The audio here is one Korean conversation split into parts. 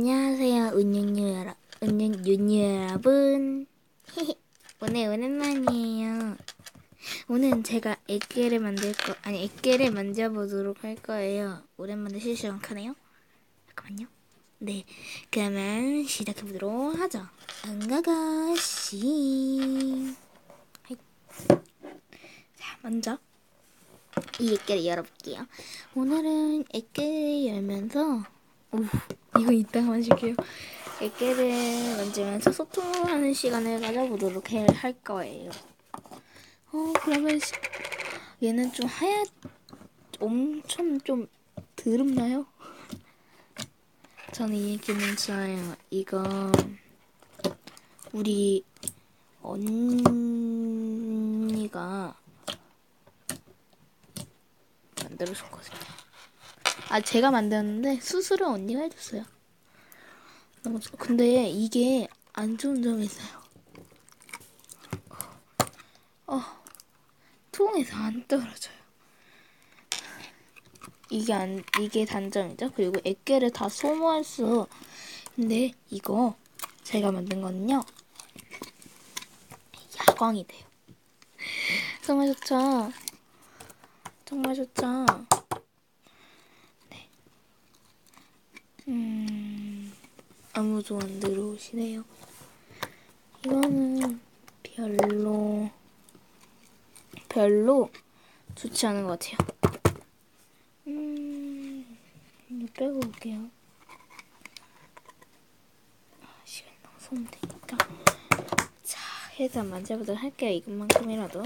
안녕하세요, 은윤유 여러, 은윤유 여러분. 오늘 오랜만이에요. 오늘은 제가 액계를 만들 거, 아니, 액계를 만져보도록 할 거예요. 오랜만에 실시간 카네요. 잠깐만요. 네. 그러면 시작해보도록 하죠. 안가가씨. 자, 먼저 이 액계를 열어볼게요. 오늘은 액계를 열면서, 오, 이거 이따가 마실게요. 액계를 만지면서 소통하는 시간을 가져보도록 해, 할 거예요. 어, 그러면 시, 얘는 좀 하얗, 엄청 좀 드럽나요? 저는 이 액계는 좋아요. 이거, 우리 언니가 만들어줬거든요. 아 제가 만들었는데 수술은 언니가 해줬어요. 너무 좋- 근데 이게 안 좋은 점이 있어요. 어, 통에서 안 떨어져요. 이게 안 이게 단점이죠. 그리고 액계를 다 소모할 수. 근데 이거 제가 만든 거는요. 야광이 돼요. 정말 좋죠. 정말 좋죠. 음, 아무도 안 들어오시네요. 이거는 별로, 별로 좋지 않은 것 같아요. 음, 이거 빼고 올게요. 아, 시간이 너무 소모되니까. 자, 일단 만져보도록 할게요. 이것만큼이라도.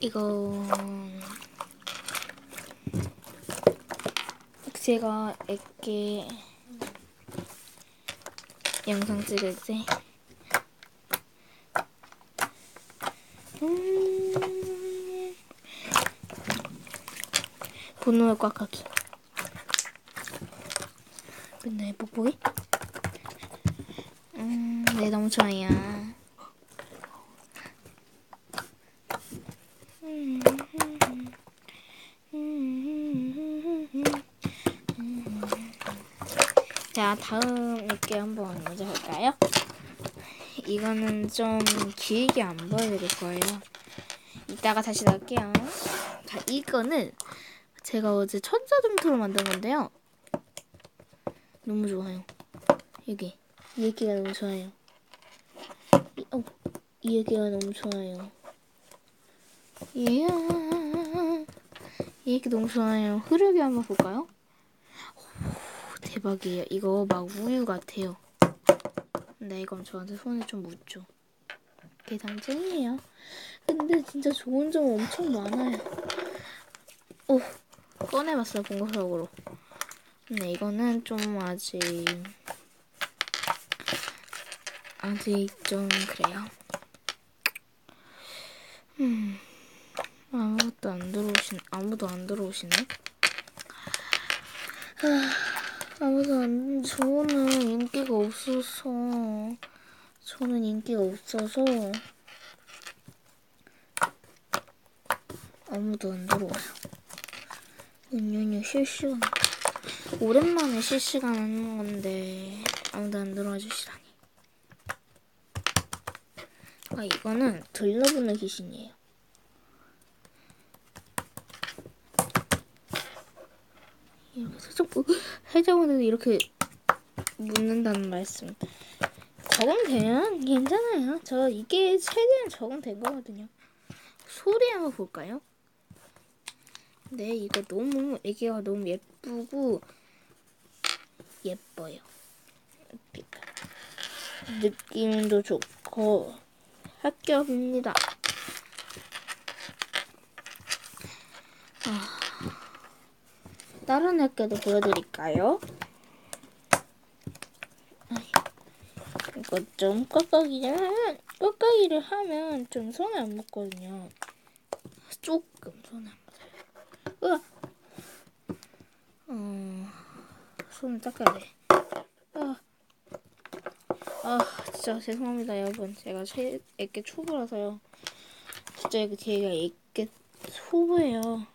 이거 제가 액계 영상 찍을 때. 음, 분노의 꽉하기 분노의 뽀뽀이? 음, 네 너무 좋아요 다음 액계 한번 먼저 볼까요? 이거는 좀 길게 안 보여드릴 거예요. 이따가 다시 나올게요. 자, 이거는 제가 어제 천사점토로 만든 건데요. 너무 좋아요. 여기. 이 액기가 너무 좋아요. 이, 어, 이 액기가 너무 좋아요. 이야. 이 액기 너무 좋아요. 흐르게 한번 볼까요? 대박이에요. 이거 막 우유 같아요. 근데 이건 저한테 손에 좀 묻죠. 그게 단점이에요. 근데 진짜 좋은 점 엄청 많아요. 오, 꺼내봤어요, 본거석으로. 근데 이거는 좀 아직, 아직 좀 그래요. 음, 아무것도 안 들어오신, 아무도 안 들어오시네? 아 안, 저는 인기가 없어서, 저는 인기가 없어서, 아무도 안 들어와요. 은연히 실시간, 오랜만에 실시간 하는 건데, 아무도 안 들어와 주시다니. 아, 이거는 들러붙는 귀신이에요. 살짝 해적원에서 이렇게 묻는다는 말씀. 적응되면 괜찮아요. 저 이게 최대한 적응된 거거든요. 소리 한번 볼까요? 네, 이거 너무 애기가 너무 예쁘고 예뻐요. 느낌도 좋고 합격입니다. 다른 액계도 보여드릴까요? 이거 좀 꽉꽉이를 하면 꽉꽉이를 하면 좀 손에 안 묻거든요. 조금 손에 안 묻어요. 으아. 어, 손을 닦아야 돼. 아, 아, 진짜 죄송합니다, 여러분. 제가 제 액계 초보라서요. 진짜 이거 제가 액계 초보예요.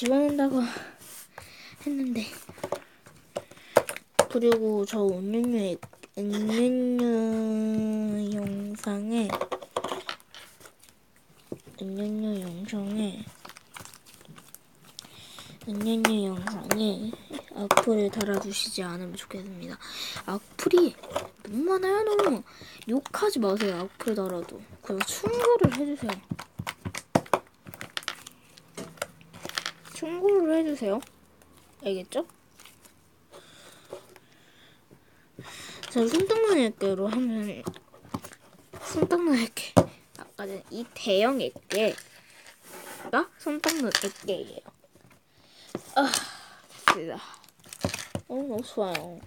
집어넣는다고 했는데 그리고 저 은연유 은연유 영상에 은연유 영상에 은연유 영상에 악플을 달아주시지 않으면 좋겠습니다. 악플이 너무 많아요 너무 욕하지 마세요 악플 달아도 그리고 충고를 해주세요. 충고를 해주세요. 알겠죠? 저 손등만 액계로 하면 손등만 액계 아까 전에 이 대형 액계가 손등만 액계예요. 아 됐습니다. 어 너무 좋아요.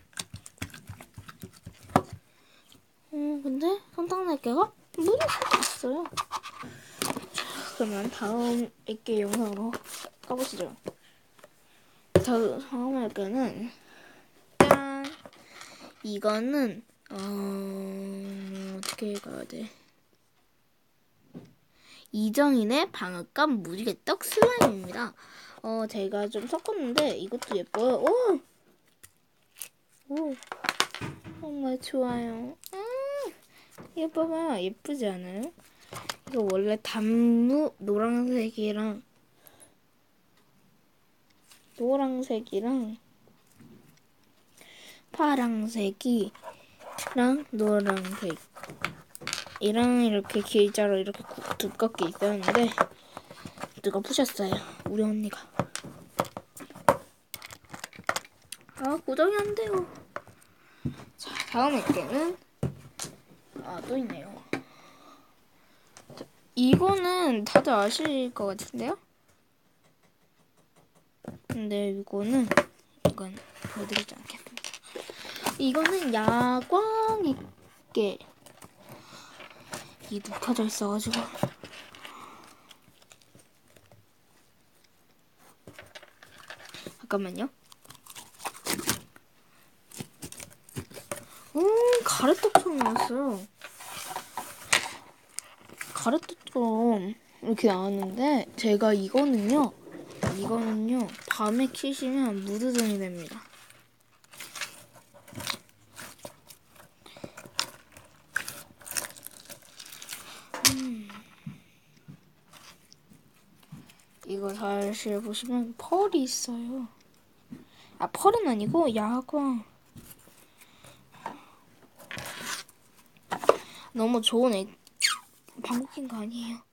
음 근데 손등만 액계가 물이 쏟았어요. 그러면 다음 액계 영상으로 가보시죠. 다음 액계는 짠. 이거는 어... 어떻게 가야 돼? 이정인의 방앗간 무지개떡 슬라임입니다. 어 제가 좀 섞었는데 이것도 예뻐요. 오, 오, 정말 좋아요. 음, 예뻐봐요. 예쁘지 않아요? 이거 원래 단무 노란색이랑 노란색이랑 파랑색이랑 노란색 이랑 이렇게 길자로 이렇게 두껍게 있었는데 누가 부셨어요 우리 언니가. 아 고정이 안 돼요. 자 다음 액계는 아또 있네요. 자, 이거는 다들 아실 것 같은데요 근데 이거는 이건 보여드리지 않겠습니다. 이거는 야광액계 이 녹화져 있어가지고. 잠깐만요. 오 가래떡처럼 나왔어요. 가래떡처럼 이렇게 나왔는데 제가 이거는요 이거는요 밤에 키시면 무드등이 됩니다 이거 사실 보시면 펄이 있어요. 아 펄은 아니고 야광. 너무 좋은 애 방귀 낀거 아니에요.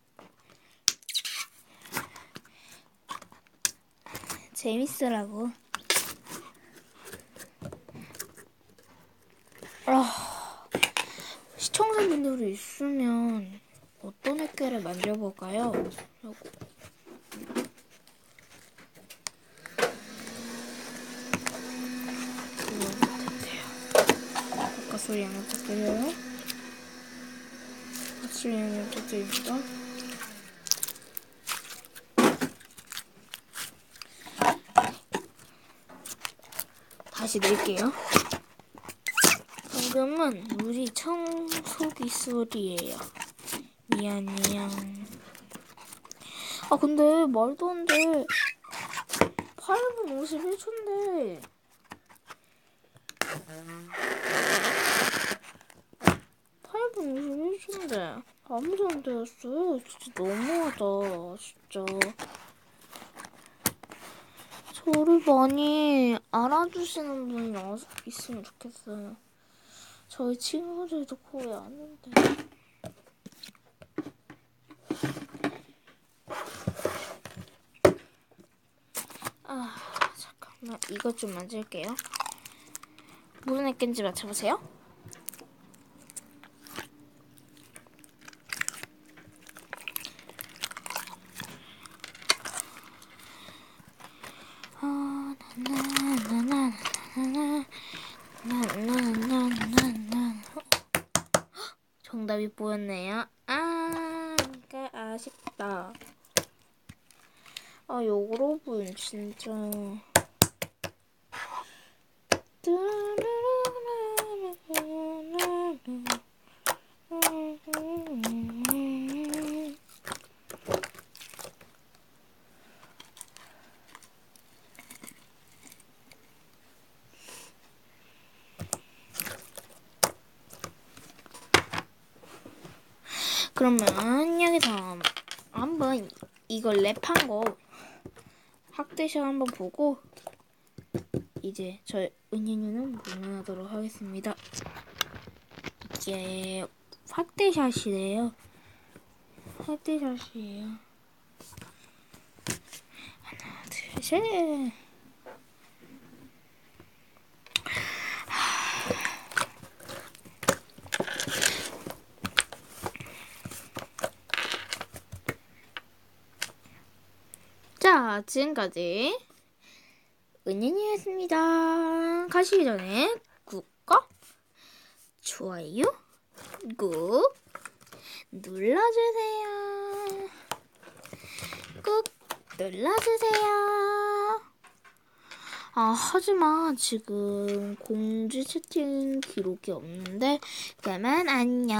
재밌으라고. 아, 시청자분들이 있으면 어떤 액계를 만져볼까요? 라고. 소리 안 부탁드려요. 소리 안 부탁드립 다. 다시 낼게요. 방금은 우리 청소기 소리예요. 미안해요. 아 근데 말도 안 돼. 8분 51초인데. 8분 51초인데 아무도 안 되었어요. 진짜 너무하다. 진짜. 저를 많이 알아주시는 분이 있으면 좋겠어요. 저희 친구들도 거의 아는데. 아, 잠깐만. 이것 좀 만질게요. 무슨 액인지 맞춰보세요. 보였네요. 아, 그러니까 아쉽다. 아, 여러분 진짜. 그러면 여기서 한번 이걸 랩한 거 학대샷 한번 보고 이제 저 은연유는 물러나도록 하겠습니다. 이게 확대샷이래요. 확대샷이에요. 하나, 둘, 셋. 자, 지금까지 은연이었습니다. 가시기 전에 구독과 좋아요 꾹 눌러주세요. 꾹 눌러주세요. 아, 하지만 지금 공지 채팅 기록이 없는데, 그러면 안녕.